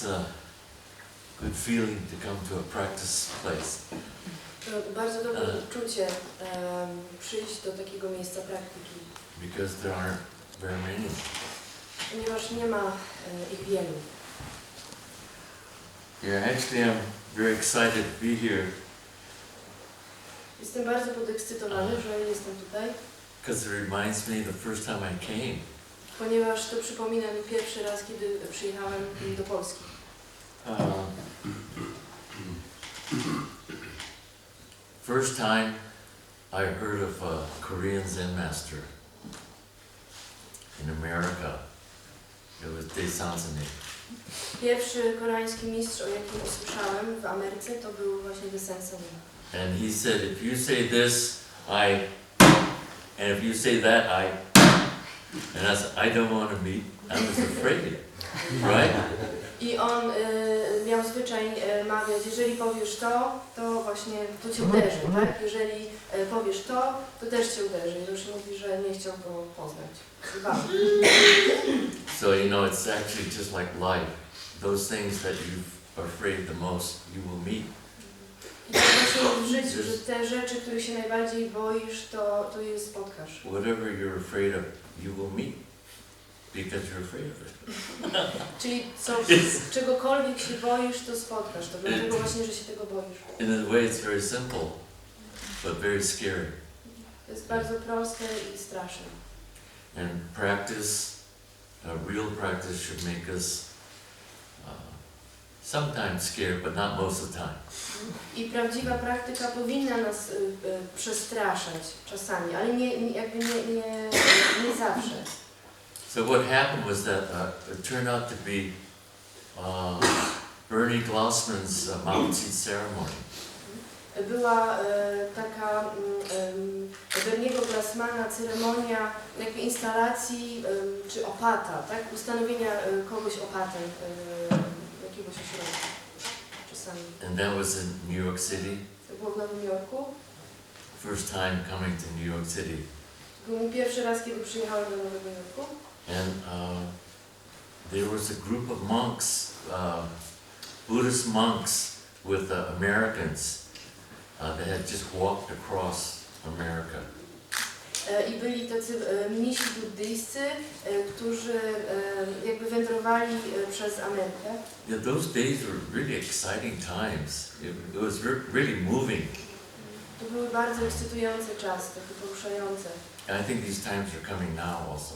It's a good feeling to come to a practice place. To bardzo dobre E. uczucie przyjść do takiego miejsca praktyki, because there aren't very many. ponieważ nie ma e, ich wielu. Yeah, actually, I'm very excited to be here Jestem bardzo podekscytowany, że jestem tutaj, because it reminds me the first time I came. Ponieważ to przypomina mi pierwszy raz, kiedy przyjechałem do Polski. Um, first time I heard of a Korean Zen master in America. It was Daesansane. Pierwszy koreański mistrz, o jakim usłyszałem w Ameryce, to był właśnie Desensen. And he said, if you say this, I, and if you say that, I, and I said, I don't want to meet. I was afraid, right? I on y, miał zwyczaj y, mawiać, jeżeli powiesz to, to właśnie to cię uderzy, tak? Jeżeli y, powiesz to, to też cię uderzy. I już mówi, że nie chciał go poznać. Bał. So, you know, it's actually just like life. Those things that you're afraid the most, you will meet. I tak właśnie w życiu, że te rzeczy, których się najbardziej boisz, to, to je spotkasz. Whatever you're afraid of, you will meet because you're afraid of it. Czyli co, czegokolwiek się boisz, to spotkasz. To dlatego właśnie, że się tego boisz. In a way, it's very simple, but very scary. To jest bardzo proste i straszne. And practice, uh, real practice should make us sometimes scared, but not most of the time. I prawdziwa praktyka powinna nas y, y, przestraszać czasami, ale nie, nie, jakby nie, nie, nie zawsze. So what happened was that uh, it turned out to be uh, Bernie Glossman's uh, Mount Seed ceremony. Była e, taka em, Berniego Glassmana ceremonia jakby instalacji em, czy opata, tak? Ustanowienia e, kogoś opatem czasami. And that was in New York City. To było w Nowym Jorku. First time coming to New York City. To był mój pierwszy raz, kiedy przyjechałem do Nowego Jorku. And uh, there was a group of monks, uh, Buddhist monks with uh, Americans uh, that had just walked across America. E, I byli tacy e, mnisi buddyjscy, e, którzy jakby wędrowali przez Amerykę. Yeah, those days were really exciting times. It, was re- really moving. To były bardzo ekscytujące czasy, takie poruszające. And I think these times are coming now also.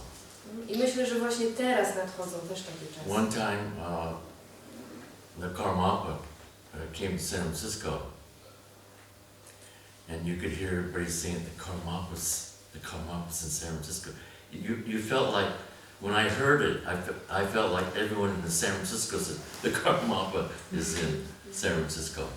I myślę, że właśnie teraz nadchodzą też takie czasy. One time, uh, the Karmapa uh, came to San Francisco, and you could hear everybody saying the Karmapas, the Karmapas in San Francisco. You, you felt like, when I heard it, I, fe- I felt like everyone in the San Francisco said, the Karmapa is in San Francisco.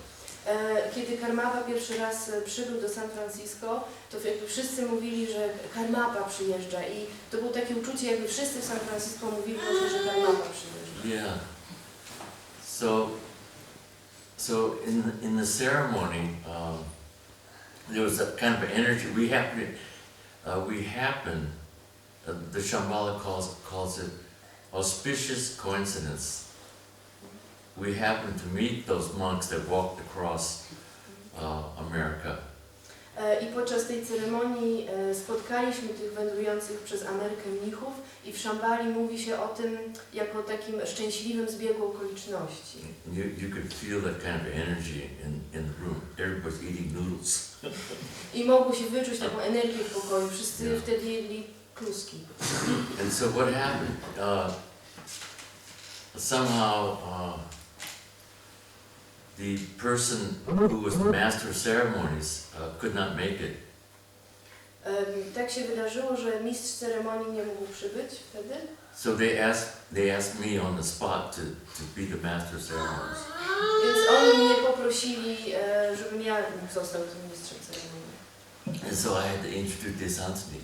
E, Kiedy Karmapa pierwszy raz e, przybył do San Francisco, to jakby wszyscy mówili, że Karmapa przyjeżdża i to było takie uczucie, jakby wszyscy w San Francisco mówili właśnie, że Karmapa przyjeżdża. Yeah. So, so in the, in the ceremony, um, there was a kind of energy. We happen, uh, we happen. Uh, the Shambhala calls calls it auspicious coincidence. We happened to meet those monks that walked across podczas tej ceremonii e, spotkaliśmy tych wędrujących przez Amerykę mnichów i w Szambali mówi się o tym jako takim szczęśliwym zbiegu okoliczności. You, you could feel that kind of energy in, in the room. Everybody's eating noodles. I mogło się wyczuć taką energię w pokoju. Wszyscy Yeah. wtedy jedli kluski. And so what happened? Uh, somehow, uh, the person who was the master of ceremonies uh, could not make it. Em, Tak się wydarzyło, że mistrz ceremonii nie mógł przybyć wtedy. So they asked, they asked me on the spot to, to be the master of ceremonies. Więc oni mnie poprosili, e, żebym ja został tym mistrzem ceremonii. And so I had to introduce this Antony.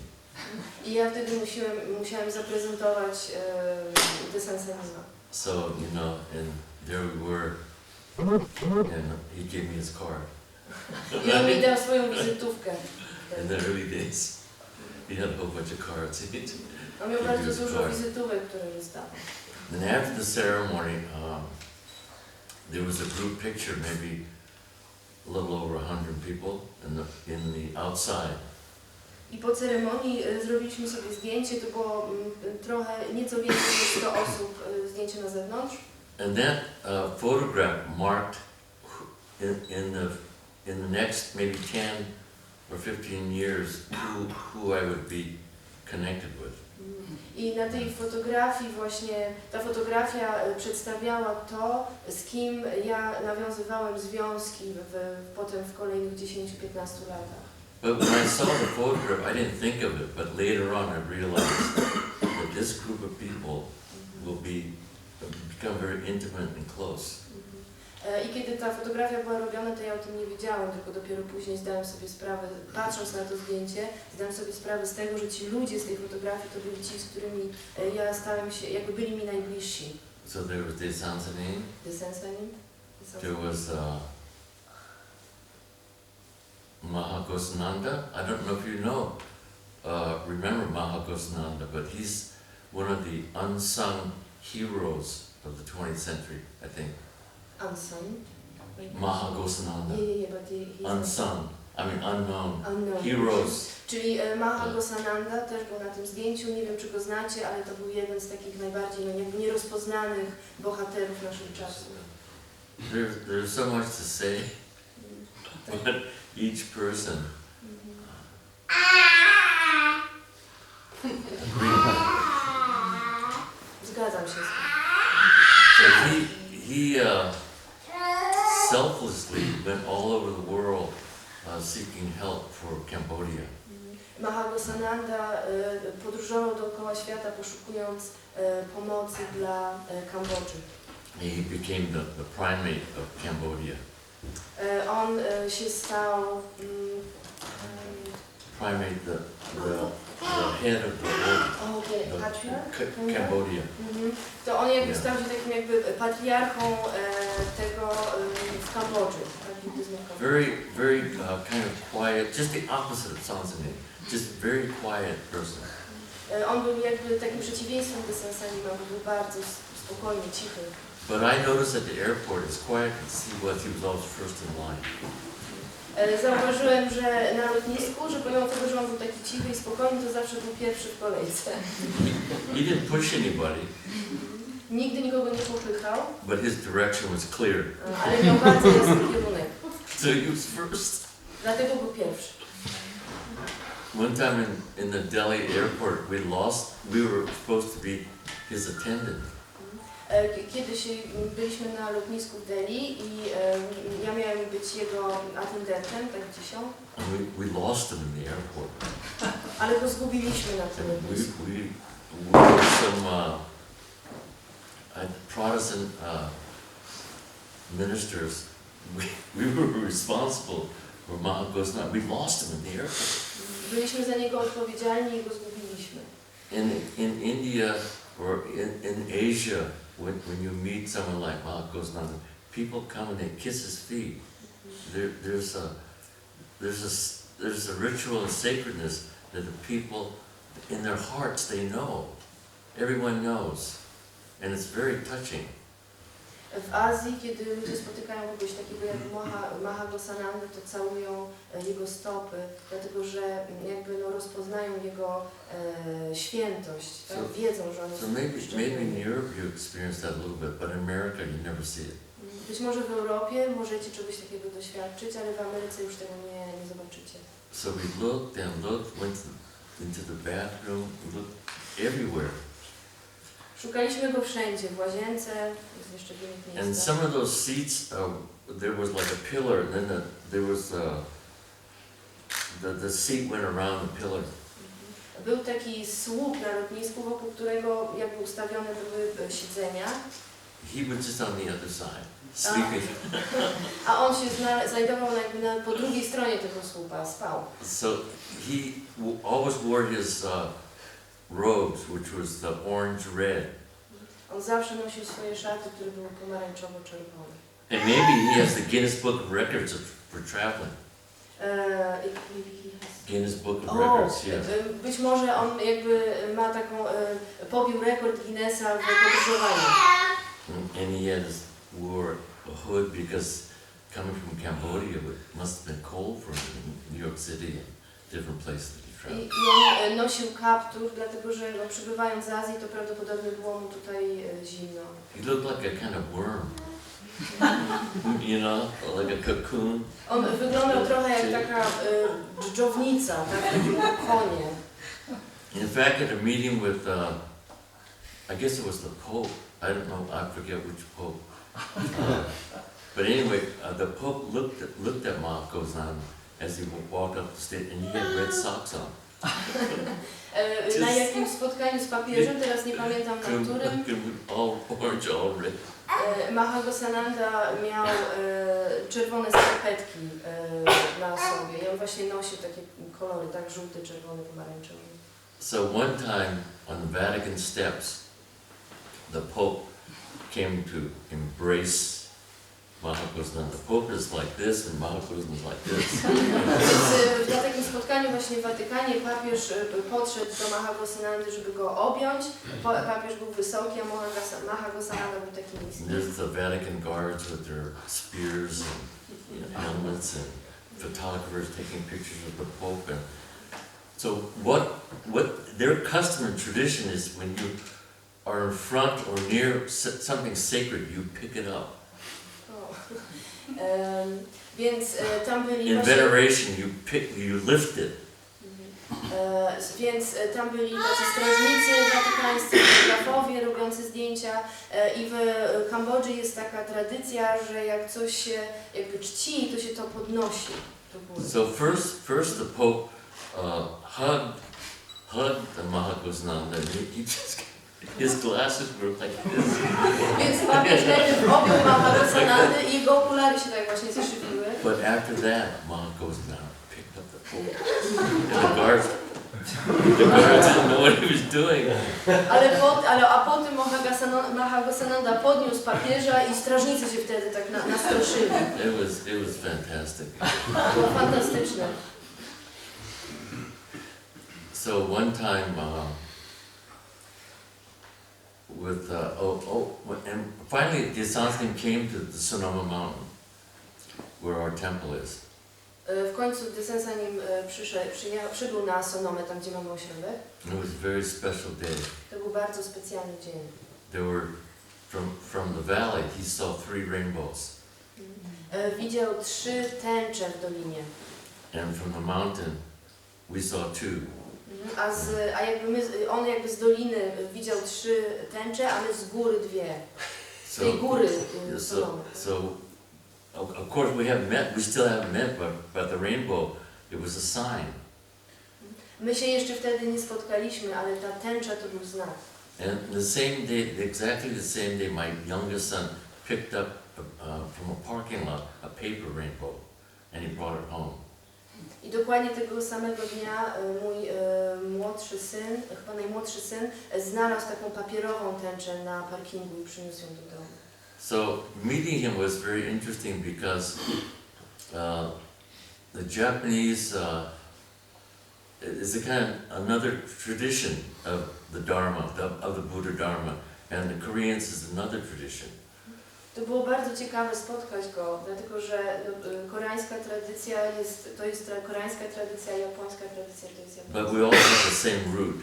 I ja wtedy musiałem, musiałem zaprezentować e, desensanizma. So, you know, and there we were. And he gave me his card. I on mi dał swoją wizytówkę. In the early days, he had a whole bunch of cards. On miał bardzo dużo wizytówek, które dostawał. Then after the ceremony, um, there was a group picture, maybe a little over a hundred people in the, in the outside. I po ceremonii e, zrobiliśmy sobie zdjęcie, to było mm, trochę, nieco więcej niż 100 osób, e, zdjęcie na zewnątrz. And that uh, photograph marked in, in the, in the next maybe ten or fifteen years who, who I would be connected with. I na tej fotografii właśnie, ta fotografia przedstawiała to, z kim ja nawiązywałem związki w, w, potem w kolejnych 10-15 latach. But when I saw the photograph, I didn't think of it, but later on I realized that this group of people will be, become very intimate and close. E, I kiedy ta fotografia była robiona, to ja o tym nie wiedziałem, tylko dopiero później zdałem sobie sprawę, patrząc na to zdjęcie, zdałem sobie sprawę z tego, że ci ludzie z tej fotografii to byli ci, z którymi e, ja stałem się, jakby byli mi najbliżsi. So there was Desanzani, Desensanim? there was uh, Mahakosananda. I don't know if you know, uh, remember Mahakosananda, but he's one of the unsung heroes of the 20th century, I think. Anson? Mahakosananda. Nie, nie, nie, but he, he's Unsung, I mean unknown. unknown. Heroes. Czyli e, Maha Gosananda też był na tym zdjęciu, nie wiem czy go znacie, ale to był jeden z takich najbardziej no, jakby nierozpoznanych bohaterów naszych czasów. There's, there's so much to say, mm. Tak. but each person mm-hmm. ah! Zgadzam się z tym. So he, he uh, selflessly went all over the world uh, seeking help for Cambodia. Mahagosananda e, podróżował dookoła świata poszukując e, pomocy dla e, Kambodży. He became the, the primate of Cambodia. E, On e, się stał mm, Primate, the, the, the head of the world, o, the, patriarch? Ca- Cambodia. Mhm. To on jakby stał się takim jakby patriarchą e, tego e, w Kambodży, tak, buddyzmu w Kambodży. Very, very uh, kind of quiet, just the opposite of Sanzani. Just very quiet person. E, On był jakby takim przeciwieństwem do Sensanima, bo był bardzo s- spokojny, cichy. But I noticed at the airport, as quiet as he was, he was always first in line. E, Zauważyłem, że na lotnisku, że pomimo tego, że on był taki cichy i spokojny, to zawsze był pierwszy w kolejce. He didn't push anybody, Nigdy nikogo nie popychał, but his direction was clear. e, ale miał bardzo jasny kierunek. So he was first. Dlatego był pierwszy. One time in, in the Delhi airport, we lost, we were supposed to be his attendant. E, Kiedyś byliśmy na lotnisku w Delhi i e, ja miałem być jego atendentem, tak dzisiaj, we, we lost him in the airport. ale go zgubiliśmy na tym we, lotnisku. we, we were some, uh, Protestant, uh, ministers. We, we were responsible for Mahaprabhu's night. We lost him in the airport. Byliśmy za niego odpowiedzialni i go zgubiliśmy. In, in India or in, in Asia, when, when you meet someone like Mahaprabhu's night, people come and they kiss his feet. There, there's a, there's a, there's a ritual and sacredness that the people, in their hearts, they know. Everyone knows. And it's very touching. W Azji, kiedy ludzie spotykają kogoś takiego jak Maha, Mahagosanandę, to całują e, jego stopy, dlatego że jakby no, rozpoznają jego e, świętość, tak? So- wiedzą, że on jest So maybe, maybe in szczególny. Europe you experience that a little bit, but in America you never see it. Być może w Europie możecie czegoś takiego doświadczyć, ale w Ameryce już tego nie, nie zobaczycie. So we looked and looked, went to- into the bathroom, looked everywhere. Szukaliśmy go wszędzie, w łazience, jest jeszcze w innych And miejscach. some of those seats, uh, there was like a pillar, and then the, there was, uh, the, the seat went around the pillar. Był taki słup na lotnisku, wokół którego jakby ustawione były e, siedzenia, He was just on the other side, sleeping. a on się zna, znajdował jakby na, po drugiej stronie tego słupa, spał. So he w- always wore his, uh, robes, which was the orange red. On zawsze nosił swoje szaty, które były pomarańczowo-czerwone. And maybe he has the Guinness Book of Records of- for traveling. Eee, i- i- i- Guinness Book of O, Records, yes. e, być może on jakby ma taką, e, pobił rekord Guinnessa w podróżowaniu. And mm, and he has wore a hood because coming from Cambodia, it must have been cold for him in New York City and different places I. I on e, nosił kaptur, dlatego że no, przybywając z Azji, to prawdopodobnie było mu tutaj e, zimno. He looked like a kind of worm. you know, like a cocoon. On wyglądał trochę jak taka e, dżdżownica, tak? Takie konie. In fact, at a meeting with, uh, I guess it was the Pope, I don't know, I forget which Pope. Uh, but anyway, uh, the Pope looked at, looked at Mahakozan as he walk up the stage, and he had red ah. socks on. E, Na jakimś spotkaniu z papieżem, teraz nie pamiętam na którym, all orange, all red. e, Mahagosananda miał e, czerwone skarpetki e, na sobie i on właśnie nosił takie kolory, tak żółty, czerwony, pomarańczowy. So one time on the Vatican steps, the Pope came to embrace Mahakozan. The Pope is like this, and Mahakozan is like this. Więc na takim spotkaniu właśnie w Watykanie papież podszedł do Mahagosanandy, żeby go objąć. Pa- Papież był wysoki, a Mahagosananda był taki niski. there's the Vatican guards with their spears and helmets and photographers taking pictures of the Pope. And so what, what their custom and tradition is when you are in front or near something sacred, you pick it up. Em, Więc e, tam byli In właśnie... veneration, you pick, you lift it. E, Więc e, tam byli tacy strażnicy watykańscy, fotografowie robiący zdjęcia e, i w e, Kambodży jest taka tradycja, że jak coś się jakby czci, to się to podnosi do góry. So first, first the Pope uh, hugged, hugged the Mahakozananda. and He, he just, his glasses were like this. Więc papież najpierw objął Mahagosanandy i jego okulary się tak właśnie zaszybiły. But after that, Mahakozananda picked up the Pope. And the guards, the guards didn't know what he was doing. Ale, po, ale a potem Mahagasana- Mahagosananda podniósł papieża i strażnicy się wtedy tak na, nastroszyli. It was, it was fantastic. Było fantastyczne. So one time, uh, with, uh, oh, oh, and finally, the Sanskrit came to the Sonoma Mountain, where our temple is. E, W końcu, gdy sen za nim e, przyszedł, przyjechał, przybył na Sonomę, tam gdzie mamy ośrodek, It was a very special day. to był bardzo specjalny dzień. There were, from, from the valley, he saw three rainbows. E, Widział trzy tęcze w dolinie. And from the mountain, we saw two. A, z, a jakby my, on jakby z doliny widział trzy tęcze, a my z góry dwie. Z tej góry so, Sonomy. so, of, of course, we haven't met, we still haven't met, but, but the rainbow, it was a sign. My się jeszcze wtedy nie spotkaliśmy, ale ta tęcza to był znak. And the same day, exactly the same day, my youngest son picked up uh, from a parking lot a paper rainbow, and he brought it home. I dokładnie tego samego dnia mój młodszy syn, chyba najmłodszy syn, znalazł taką papierową tęczę na parkingu i przyniósł ją do domu. So meeting him was very interesting because uh, the Japanese uh, is a kind of another tradition of the Dharma, of the Buddha Dharma, and the Koreans is another tradition. To było bardzo ciekawe spotkać go, dlatego że no, y, koreańska tradycja jest, to jest koreańska tradycja, japońska tradycja to jest But japońska. we all have the same root.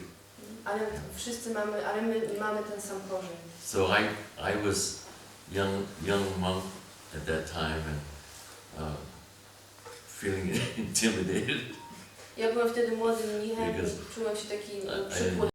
Ale wszyscy mamy, ale my mamy ten sam korzeń. So I, I was young, young monk at that time and uh, feeling intimidated. Ja byłem wtedy młodym mnichem i czułem się taki no.